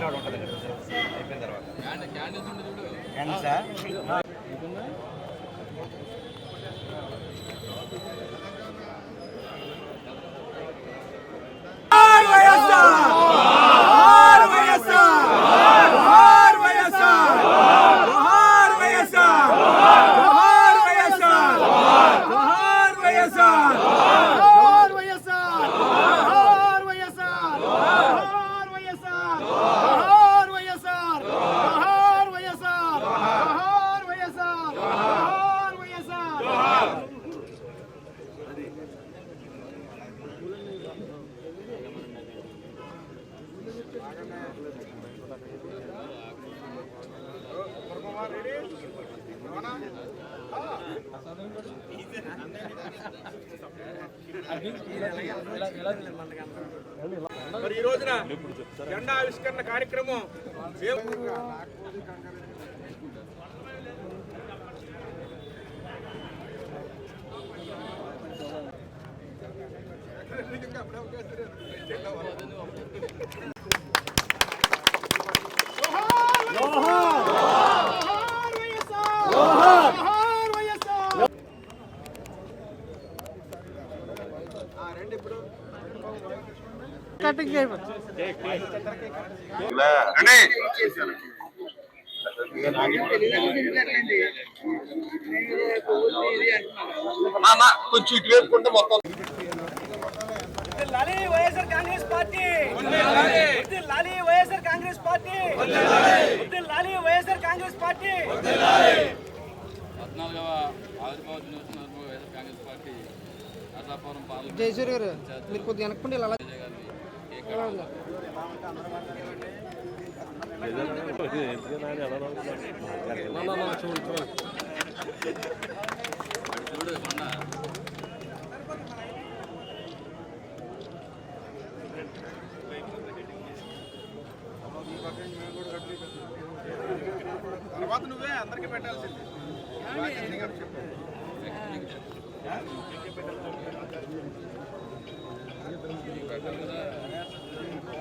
Background ఉంటుంది. అయిపోయిన తర్వాత. క్యాండిల్సా జోహార్ వైఎస్ఆర్ జోహార్ వైఎస్ఆర్ జోహార్ వైఎస్ఆర్ జోహార్ వైఎస్ఆర్ జోహార్ వైఎస్ఆర్ జోహార్ వైఎస్ఆర్ జోహార్ వైఎస్ఆర్ మరి ఈ రోజున జెండా ఆవిష్కరణ కార్యక్రమం ఏ- జోహార్ వైఎస్ఆర్ జోహార్ వైఎస్ఆర్ కటింగ్ చేయవచ్చు కొంచెం ఇటు వేపుకుంటే మొత్తం. లాలి వైఎస్ఆర్ కాంగ్రెస్ పార్టీ. లాలి వైఎస్ఆర్ కాంగ్రెస్ పార్టీ. లాలి వైఎస్ఆర్ కాంగ్రెస్ పార్టీ. పద్నాలుగవ ఆవిర్భావ దినోత్సవం YSR Congress party Narsapuram parliament Jayasuri గారు మీరు కొద్దిగా వెనక్కుండి ఇలా గారిని కేక్ చూడు మొన్న తర్వాత నువ్వే అందరికీ పెట్టాల్సింది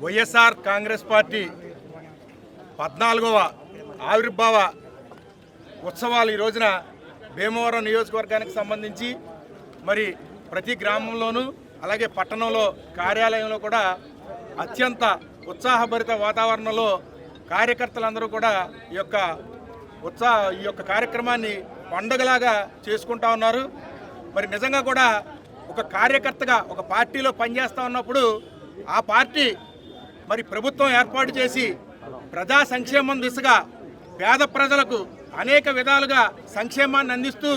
వైఎస్ఆర్ కాంగ్రెస్ పార్టీ పద్నాలుగవ ఆవిర్భావ ఉత్సవాలు ఈ రోజున భీమవరం నియోజకవర్గానికి సంబంధించి మరి ప్రతి గ్రామంలోనూ అలాగే పట్టణంలో కార్యాలయంలో కూడా అత్యంత ఉత్సాహభరిత వాతావరణంలో కార్యకర్తలందరూ కూడా ఈ యొక్క ఉత్సాహ ఈ యొక్క కార్యక్రమాన్ని పండగలాగా చేసుకుంటా ఉన్నారు. మరి నిజంగా కూడా ఒక కార్యకర్తగా ఒక పార్టీలో పనిచేస్తూ ఉన్నప్పుడు ఆ పార్టీ మరి ప్రభుత్వం ఏర్పాటు చేసి ప్రజా సంక్షేమం దిశగా పేద ప్రజలకు అనేక విధాలుగా సంక్షేమాన్ని అందిస్తూ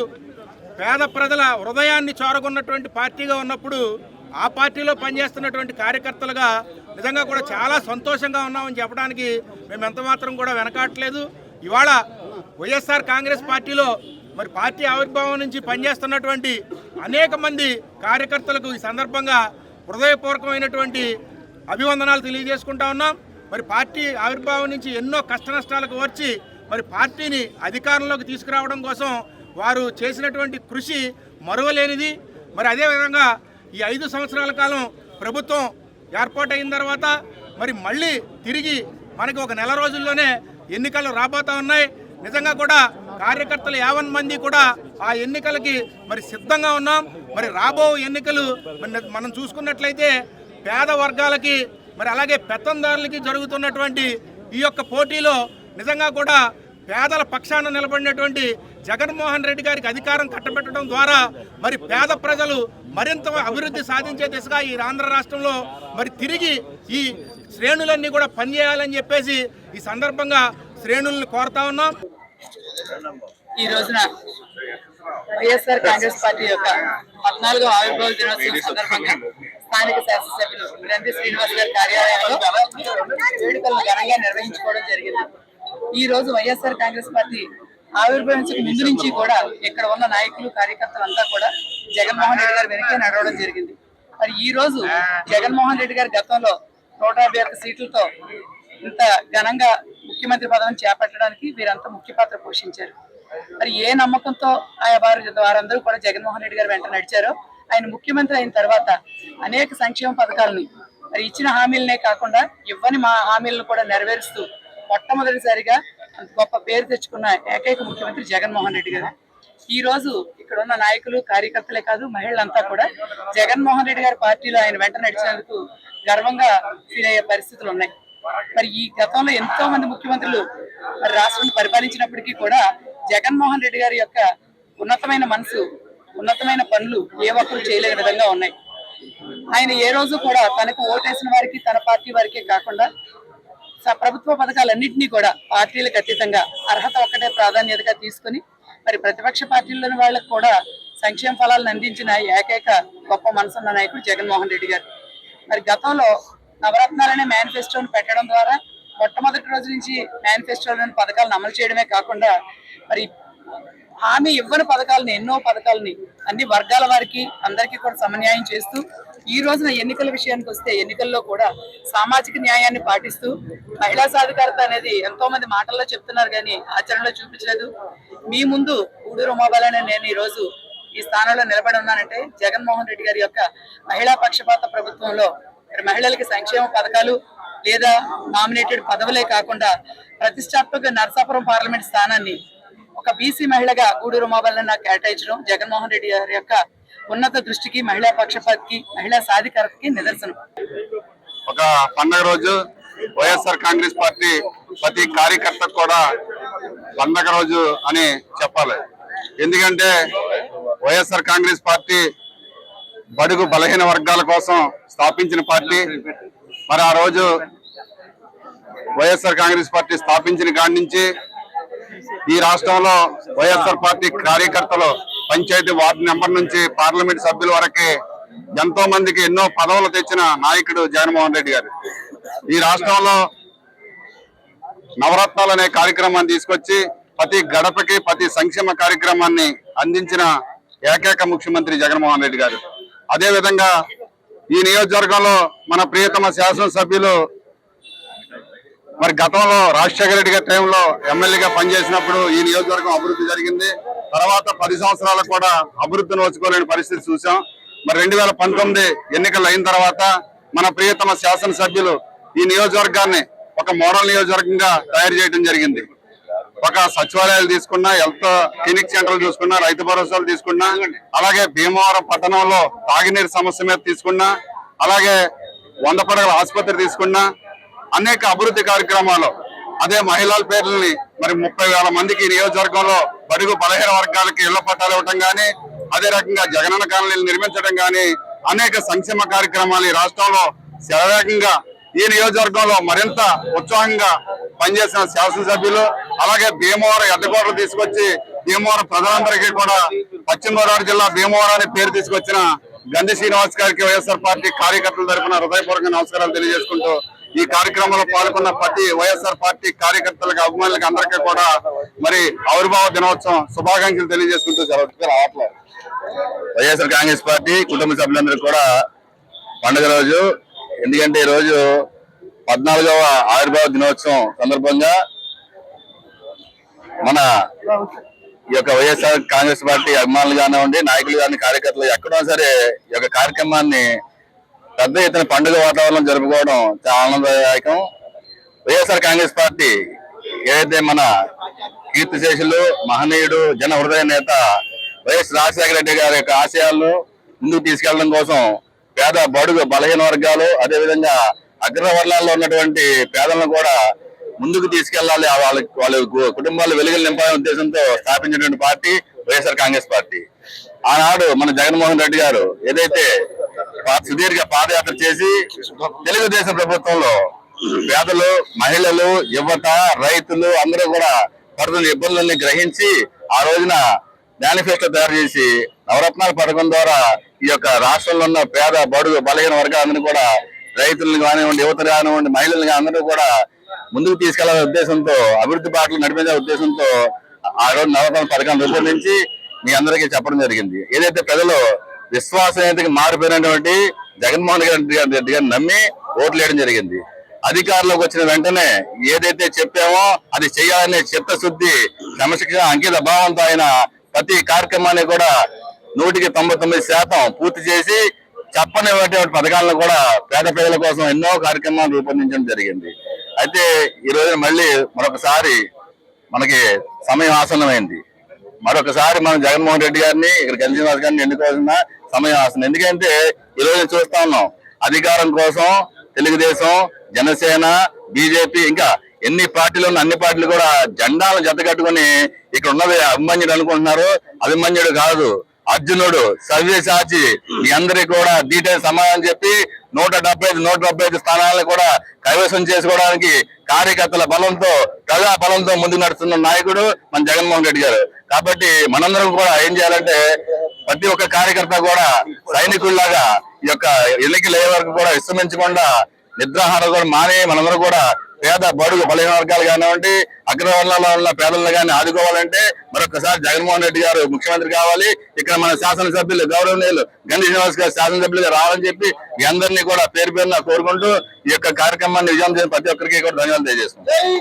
పేద ప్రజల హృదయాన్ని చోరగొన్నటువంటి పార్టీగా ఉన్నప్పుడు ఆ పార్టీలో పనిచేస్తున్నటువంటి కార్యకర్తలుగా నిజంగా కూడా చాలా సంతోషంగా ఉన్నామని చెప్పడానికి మేము ఎంత మాత్రం కూడా వెనకాట్లేదు ఇవాళ వైఎస్ఆర్ కాంగ్రెస్ పార్టీలో మరి పార్టీ ఆవిర్భావం నుంచి పనిచేస్తున్నటువంటి అనేక మంది కార్యకర్తలకు ఈ సందర్భంగా హృదయపూర్వకమైనటువంటి అభివందనాలు తెలియజేసుకుంటా ఉన్నాం. మరి పార్టీ ఆవిర్భావం నుంచి ఎన్నో కష్ట నష్టాలకు వచ్చి మరి పార్టీని అధికారంలోకి తీసుకురావడం కోసం వారు చేసినటువంటి కృషి మరువలేనిది. మరి అదేవిధంగా ఈ ఐదు సంవత్సరాల కాలం ప్రభుత్వం ఏర్పాటైన తర్వాత మరి మళ్ళీ తిరిగి మనకి ఒక నెల రోజుల్లోనే ఎన్నికలు రాబోతా ఉన్నాయి. నిజంగా కూడా కార్యకర్తలు యావన్ మంది కూడా ఆ ఎన్నికలకి మరి సిద్ధంగా ఉన్నాం. మరి రాబో ఎన్నికలు మరి మనం చూసుకున్నట్లయితే పేద వర్గాలకి మరి అలాగే పెత్తందారులకి జరుగుతున్నటువంటి ఈ యొక్క పోటీలో నిజంగా కూడా పేదల పక్షాన నిలబడినటువంటి జగన్మోహన్ రెడ్డి గారికి అధికారం కట్టబెట్టడం ద్వారా మరి పేద ప్రజలు మరింత అభివృద్ధి సాధించే దిశగా ఈ ఆంధ్ర రాష్ట్రంలో మరి తిరిగి ఈ శ్రేణులన్నీ కూడా పనిచేయాలని చెప్పేసి ఈ సందర్భంగా శ్రేణుల్ని కోరుతా ఉన్నాం. ఈ రోజున వైఎస్ఆర్ కాంగ్రెస్ పార్టీ యొక్క పద్నాలుగో ఆవిర్భావ దినోత్సవం సందర్భంగా స్థానిక శాసనసభ్యులు గ్రంథి శ్రీనివాస్ గారి కార్యాలయంలో వేడుకలను ఘనంగా నిర్వహించుకోవడం జరిగింది. ఈ రోజు వైఎస్ఆర్ కాంగ్రెస్ పార్టీ ఆవిర్భవించక ముందు నుంచి కూడా ఇక్కడ ఉన్న నాయకులు కార్యకర్తలు అంతా కూడా జగన్మోహన్ రెడ్డి గారి వెనకే నడవడం జరిగింది. మరి ఈ రోజు జగన్మోహన్ రెడ్డి గారి గతంలో నూట యాభై ఒక్క సీట్లతో ఇంత ఘనంగా ముఖ్యమంత్రి పదవిని చేపట్టడానికి వీరంతా ముఖ్య పాత్ర పోషించారు. మరి ఏ నమ్మకంతో ఆయా వారు వారందరూ కూడా జగన్మోహన్ రెడ్డి గారు వెంట నడిచారో ఆయన ముఖ్యమంత్రి అయిన తర్వాత అనేక సంక్షేమ పథకాలని మరి ఇచ్చిన హామీలనే కాకుండా ఇవ్వని మా హామీలను కూడా నెరవేరుస్తూ మొట్టమొదటిసారిగా అంత గొప్ప పేరు తెచ్చుకున్న ఏకైక ముఖ్యమంత్రి జగన్మోహన్ రెడ్డి గారు. ఈ రోజు ఇక్కడ ఉన్న నాయకులు కార్యకర్తలే కాదు మహిళలంతా కూడా జగన్మోహన్ రెడ్డి గారి పార్టీలో ఆయన వెంట నడిచినందుకు గర్వంగా ఫీల్ అయ్యే పరిస్థితులు ఉన్నాయి. మరి ఈ గతంలో ఎంతో మంది ముఖ్యమంత్రులు మరి రాష్ట్రం పరిపాలించినప్పటికీ కూడా జగన్మోహన్ రెడ్డి గారి యొక్క ఉన్నతమైన మనసు ఉన్నతమైన పనులు ఏ ఒక్కరు చేయలేని విధంగా ఉన్నాయి. ఆయన ఏ రోజు కూడా తనకు ఓటేసిన వారికి తన పార్టీ వారికే కాకుండా ప్రభుత్వ పథకాలన్నింటినీ కూడా పార్టీలకు అతీతంగా అర్హత ఒక్కటే ప్రాధాన్యతగా తీసుకుని మరి ప్రతిపక్ష పార్టీల్లోని వాళ్ళకు కూడా సంక్షేమ ఫలాలను అందించిన ఏకైక గొప్ప మనసున్న నాయకుడు జగన్మోహన్ రెడ్డి గారు. మరి గతంలో నవరత్నాలనే మేనిఫెస్టోను పెట్టడం ద్వారా మొట్టమొదటి రోజు నుంచి మేనిఫెస్టోలోని పథకాలను అమలు చేయడమే కాకుండా మరి హామీ ఇవ్వని పథకాలని ఎన్నో పథకాలని అన్ని వర్గాల వారికి అందరికీ కూడా సమన్యాయం చేస్తూ ఈ రోజున ఎన్నికల విషయానికి వస్తే ఎన్నికల్లో కూడా సామాజిక న్యాయాన్ని పాటిస్తూ మహిళా సాధికారత అనేది ఎంతో మంది మాటల్లో చెప్తున్నారు కానీ ఆచరణలో చూపించలేదు. మీ ముందు ఊడూరు మొబైల్ నేను ఈ రోజు ఈ స్థానంలో నిలబడి ఉన్నానంటే జగన్మోహన్ రెడ్డి గారి యొక్క మహిళా పక్షపాత ప్రభుత్వంలో మహిళలకి సంక్షేమ పథకాలు లేదా నామినేటెడ్ పదవులే కాకుండా ప్రతిష్టాత్మక నరసాపురం పార్లమెంట్ స్థానాన్ని ఒక బీసీ మహిళగా గూడూరు మొబైల్ నాకు కేటాయించడం జగన్మోహన్ రెడ్డి గారి యొక్క ఉన్నత దృష్టికి మహిళా పక్షపాతికి మహిళా సాధికారతకి నిదర్శనం. ఒక పండగ రోజు వైఎస్ఆర్ కాంగ్రెస్ పార్టీ ప్రతి కార్యకర్త కూడా పండగ రోజు అని చెప్పాలి. ఎందుకంటే వైఎస్ఆర్ కాంగ్రెస్ పార్టీ బడుగు బలహీన వర్గాల కోసం స్థాపించిన పార్టీ. మరి ఆ రోజు వైఎస్ఆర్ కాంగ్రెస్ పార్టీ స్థాపించిన కాడి నుంచి ఈ రాష్ట్రంలో వైఎస్ఆర్ పార్టీ కార్యకర్తలు పంచాయతీ వార్డు నెంబర్ నుంచి పార్లమెంట్ సభ్యుల వరకే ఎంతో మందికి ఎన్నో పదవులు తెచ్చిన నాయకుడు జగన్మోహన్ రెడ్డి గారు. ఈ రాష్ట్రంలో నవరత్నాలు అనే కార్యక్రమాన్ని తీసుకొచ్చి ప్రతి గడపకి ప్రతి సంక్షేమ కార్యక్రమాన్ని అందించిన ఏకైక ముఖ్యమంత్రి జగన్మోహన్ రెడ్డి గారు. అదే విధంగా ఈ నియోజకవర్గంలో మన ప్రియతమ శాసనసభ్యులు మరి గతంలో రాజశేఖర రెడ్డి గారి టైంలో ఎమ్మెల్యేగా పనిచేసినప్పుడు ఈ నియోజకవర్గం అభివృద్ధి జరిగింది. తర్వాత పది సంవత్సరాలు కూడా అభివృద్ధి నోచుకోలేని పరిస్థితి చూసాం మరి రెండు వేల పంతొమ్మిది ఎన్నికలు అయిన తర్వాత మన ప్రియతమ శాసనసభ్యులు ఈ నియోజకవర్గాన్ని ఒక మోడల్ నియోజకవర్గంగా తయారు చేయడం జరిగింది. ఒక సచివాలయాలు తీసుకున్నా హెల్త్ క్లినిక్ సెంటర్లు చూసుకున్నా రైతు భరోసాలు తీసుకున్నా అలాగే భీమవరం పట్టణంలో తాగునీరు సమస్య మీద తీసుకున్నా అలాగే వంద పడగల ఆసుపత్రి తీసుకున్నా అనేక అభివృద్ధి కార్యక్రమాలు. అదే మహిళల పేర్లని మరి ముప్పై వేల మందికి ఈ నియోజకవర్గంలో బడుగు బలహీన వర్గాలకి ఇళ్ళ పట్టాలు ఇవ్వటం గానీ అదే రకంగా జగనన్న కాలనీలు నిర్మించడం గానీ అనేక సంక్షేమ కార్యక్రమాలు ఈ రాష్ట్రంలో శరవేగంగా ఈ నియోజకవర్గంలో మరింత ఉత్సాహంగా పనిచేసిన శాసనసభ్యులు అలాగే భీమవరం ఎడ్డకోటలు తీసుకొచ్చి భీమవరం ప్రజలందరికీ కూడా పశ్చిమ గోదావరి జిల్లా భీమవరం అనే పేరు తీసుకొచ్చిన గంధి శ్రీనివాస్ గారికి వైఎస్ఆర్ పార్టీ కార్యకర్తల తరఫున హృదయపూర్వక నమస్కారాలు తెలియజేసుకుంటూ ఈ కార్యక్రమంలో పాల్గొన్న ప్రతి వైఎస్ఆర్ పార్టీ కార్యకర్తలకు అభిమానులకు అందరికీ కూడా మరి ఆవిర్భావ దినోత్సవం శుభాకాంక్షలు తెలియజేసుకుంటూ సెలవు వైఎస్ఆర్ కాంగ్రెస్ పార్టీ కుటుంబ సభ్యులందరూ కూడా పండుగ రోజు ఎందుకంటే ఈ రోజు పద్నాలుగవ ఆవిర్భావ దినోత్సవం సందర్భంగా మన ఈ యొక్క వైఎస్ఆర్ కాంగ్రెస్ పార్టీ అభిమానులు కానివ్వండి నాయకులు కానీ కార్యకర్తలు ఎక్కడో సరే ఈ యొక్క కార్యక్రమాన్ని పెద్ద ఎత్తున పండుగ వాతావరణం జరుపుకోవడం చాలా ఆనందదాయకం. వైఎస్ఆర్ కాంగ్రెస్ పార్టీ ఏదైతే మన కీర్తిశేషులు మహనీయుడు జన హృదయ నేత వైఎస్ రాజశేఖర రెడ్డి గారి యొక్క ఆశయాలను ముందుకు తీసుకెళ్ళడం కోసం పేద బడుగు బలహీన వర్గాలు అదేవిధంగా అగ్రవర్ణాల్లో ఉన్నటువంటి పేదలను కూడా ముందుకు తీసుకెళ్ళాలి వాళ్ళ వాళ్ళ కు- కుటుంబాలు వెలుగులు నింపాలనే ఉద్దేశంతో స్థాపించినటువంటి పార్టీ వైఎస్ఆర్ కాంగ్రెస్ పార్టీ. ఆనాడు మన జగన్మోహన్ రెడ్డి గారు ఏదైతే సుదీర్ఘ పాదయాత్ర చేసి తెలుగుదేశం ప్రభుత్వంలో పేదలు మహిళలు యువత రైతులు అందరూ కూడా పడుతున్న ఇబ్బందుల్ని గ్రహించి ఆ రోజున మేనిఫెస్టో తయారు చేసి నవరత్నాల పథకం ద్వారా ఈ యొక్క రాష్ట్రంలో ఉన్న పేద బడుగు బలహీన వర్గాలందరినీ కూడా రైతులను కానివ్వండి యువతలు కానివ్వండి మహిళలు అందరూ కూడా ముందుకు తీసుకెళ్ళాలనే ఉద్దేశంతో అభివృద్ధి బాటలు నడిపించే ఉద్దేశంతో ఆ రోజు నవరత్నాల పథకాన్ని రూపొందించి మీ అందరికీ చెప్పడం జరిగింది. ఏదైతే ప్రజలు విశ్వాసనీయతకి మారిపోయినటువంటి జగన్మోహన్ రెడ్డి గారి రెడ్డి గారిని నమ్మి ఓట్లు వేయడం జరిగింది. అధికారంలోకి వచ్చిన వెంటనే ఏదైతే చెప్పామో అది చేయాలనే చిత్తశుద్ధి క్రమశిక్షణ అంకిత భావంతో ఆయన ప్రతి కార్యక్రమాన్ని కూడా నూటికి తొంభై తొమ్మిది శాతం పూర్తి చేసి చెప్పని పథకాలను కూడా పేద ప్రజల కోసం ఎన్నో కార్యక్రమాలు రూపొందించడం జరిగింది. అయితే ఈ రోజున మళ్ళీ మరొకసారి మనకి సమయం ఆసన్నమైంది. మరొకసారి మనం జగన్మోహన్ రెడ్డి గారిని ఇక్కడ గంజీవాస్ గారిని ఎన్నుకోవాల్సిన సమయం వస్తుంది ఎందుకంటే ఈ రోజు చూస్తా ఉన్నాం. అధికారం కోసం తెలుగుదేశం జనసేన బీజేపీ ఇంకా ఎన్ని పార్టీలు ఉన్న అన్ని పార్టీలు కూడా జెండాలను జతకట్టుకుని ఇక్కడ ఉన్నది అభిమన్యుడు అనుకుంటున్నారు. అభిమన్యుడు కాదు అర్జునుడు సవ్యసాచి. మీ అందరికి కూడా డీటెయిల్ సమాధానం చెప్పి నూట డెబ్బై ఐదు నూట డెబ్బై ఐదు స్థానాలను కూడా కైవసం చేసుకోవడానికి కార్యకర్తల బలంతో ప్రజా బలంతో ముందుకు నడుస్తున్న నాయకుడు మన జగన్మోహన్ రెడ్డి గారు. కాబట్టి మనందరం కూడా ఏం చేయాలంటే ప్రతి ఒక్క కార్యకర్త కూడా సైనికుల్లాగా ఈ యొక్క ఎన్నికలు అయ్యే వరకు కూడా విశ్రమించకుండా నిద్రాహారం కూడా మానే మనందరూ కూడా పేద బడుగు బలహీన వర్గాలు కానివ్వండి అగ్రవర్ణాల్లో ఉన్న పేదలను కానీ ఆదుకోవాలంటే మరొకసారి జగన్మోహన్ రెడ్డి గారు ముఖ్యమంత్రి కావాలి. ఇక్కడ మన శాసనసభ్యులు గౌరవనీయులు గండి శ్రీనివాస్ గారు శాసనసభ్యులుగా రావాలని చెప్పి మీ అందరినీ కూడా పేరు పేరున కోరుకుంటూ ఈ యొక్క కార్యక్రమాన్ని విజయం చేసిన ప్రతి ఒక్కరికి కూడా ధన్యవాదాలు తెలియజేస్తున్నాం.